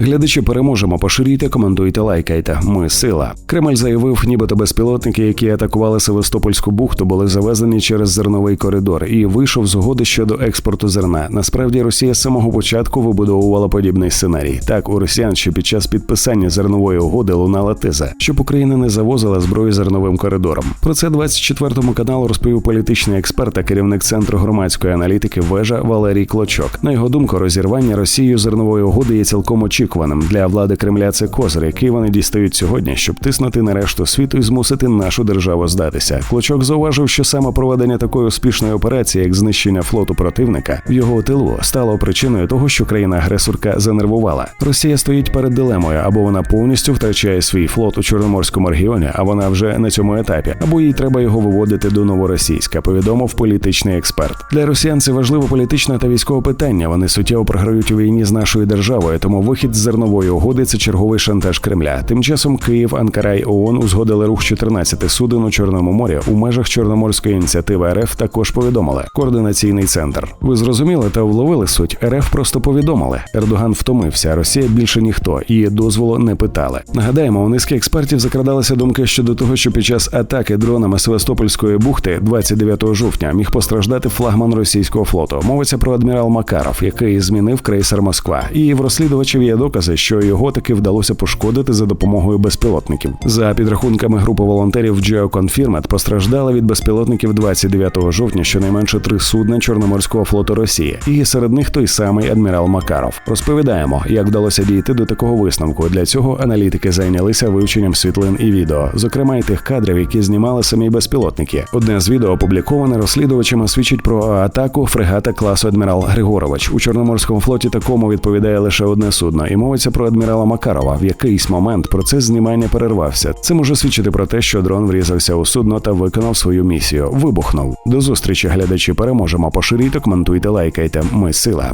Глядачі переможемо, поширюйте, коментуйте, лайкайте. Ми сила. Кремль заявив, нібито безпілотники, які атакували Севастопольську бухту, були завезені через зерновий коридор і вийшов з угоди щодо експорту зерна. Насправді Росія з самого початку вибудовувала подібний сценарій. Так, у росіян ще під час підписання зернової угоди лунала теза, щоб Україна не завозила зброю зерновим коридором. Про це 24 каналу розповів політичний експерт та керівник центру громадської аналітики вежа Валерій Клочок. На його думку, розірвання Росією зернової угоди є цілком очікуваним для влади Кремля. Це козир, який вони дістають сьогодні, щоб тиснути на решту світу і змусити нашу державу здатися. Клочок зауважив, що саме проведення такої успішної операції, як знищення флоту противника, в його тилу стало причиною того, що країна-агресорка занервувала. Росія стоїть перед дилемою, або вона повністю втрачає свій флот у Чорноморському регіоні, а вона вже на цьому етапі, або їй треба його виводити до новоросійська. Повідомив політичний експерт. Для росіян це важливе політичне та військове питання. Вони суттєво програють у війні з нашою державою, тому вихід зернової угоди це черговий шантаж Кремля. Тим часом Київ, Анкара й ООН узгодили рух 14 суден у Чорному морі у межах Чорноморської ініціативи РФ. Також повідомили координаційний центр. Ви зрозуміли та вловили суть. РФ просто повідомили. Ердоган втомився. Росія більше ніхто і дозволу не питали. Нагадаємо, у низки експертів закрадалися думки щодо того, що під час атаки дронами Севастопольської бухти 29 жовтня міг постраждати флагман російського флоту. Мовиться про адмірал Макаров, який змінив крейсер Москва. І в розслідувачів є докази, що його таки вдалося пошкодити за допомогою безпілотників. За підрахунками групи волонтерів GeoConfirmed постраждали від безпілотників 29 жовтня щонайменше три судна Чорноморського флоту Росії, і серед них той самий адмірал Макаров. Розповідаємо, як вдалося дійти до такого висновку. Для цього аналітики зайнялися вивченням світлин і відео, зокрема й тих кадрів, які знімали самі безпілотники. Одне з відео опубліковане розслідувачами свідчить про атаку фрегата класу адмірал Григорович. У Чорноморському флоті такому відповідає лише одне судно, мовиться про адмірала Макарова. В якийсь момент процес знімання перервався. Це може свідчити про те, що дрон врізався у судно та виконав свою місію. Вибухнув. До зустрічі, глядачі. Переможемо. Поширюйте, коментуйте, лайкайте. Ми сила.